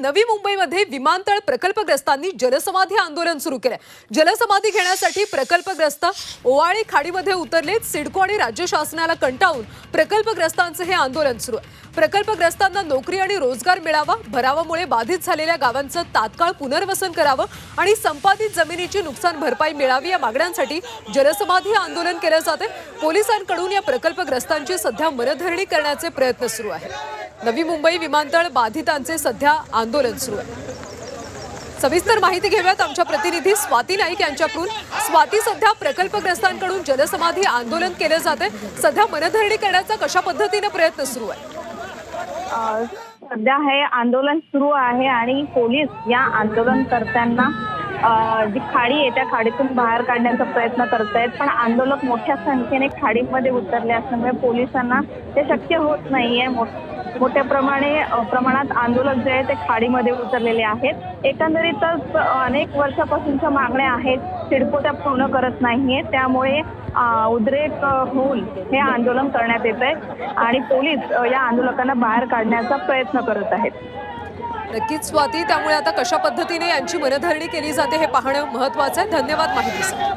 नवी मुंबईमध्ये विमानतळ प्रकल्पग्रस्तांनी जलसमाधी आंदोलन सुरू केलंय. जलसमाधी घेण्यासाठी प्रकल्पग्रस्त ओवाळी खाडीमध्ये उतरलेत सिडको आणि राज्य शासनाला कंटाळून प्रकल्पग्रस्तांचं हे आंदोलन सुरू आहे. प्रकल्पग्रस्तांना नोकरी आणि रोजगार मिळावा भरावामुळे बाधित झालेल्या गावांचं तात्काळ पुनर्वसन करावं आणि संपादित जमिनीची नुकसान भरपाई मिळावी या मागण्यांसाठी जलसमाधी आंदोलन केलं जाते पोलिसांकडून या प्रकल्पग्रस्तांची सध्या मनधरणी करण्याचे प्रयत्न सुरू आहेत. नवी मुंबई विमानतळ बाधितांचे सध्या आंदोलन सुरू. आहे सविस्तर माहिती घेऊयात आमच्या प्रतिनिधी स्वाती नाईक यांच्याकडून. स्वाती सध्या प्रकल्पग्रस्तांकडून जलसमाधी आंदोलन केलं जाते सध्या मनधरणी करण्याचा कशा पद्धतीने प्रयत्न सुरू आहे? सध्या हे आंदोलन सुरू आहे आणि पोलीस या आंदोलनकर्त्यांना जी खाडी आहे त्या खाडीतून बाहेर काढण्याचा प्रयत्न करत आहेत पण आंदोलक मोठ्या संख्येने खाडीमध्ये उतरले असल्यामुळे पोलिसांना ते शक्य होत नाहीये. मो- मोठ्या प्रमाणे प्रमाणात आंदोलक जे आहे ते खाडीमध्ये उतरलेले आहेत. एकंदरीतच अनेक वर्षापासूनच्या मागण्या आहेत. सिडको त्या पूर्ण करत नाहीये. त्यामुळे उद्रेक होऊन हे आंदोलन करण्यात येत आहे आणि पोलीस या आंदोलकांना बाहेर काढण्याचा प्रयत्न करत आहेत. नक्कीच स्वाती. त्यामुळे आता कशा पद्धतीने यांची मनधरणी केली जाते हे पाहणं महत्वाचं आहे. धन्यवाद माहितीसाठी.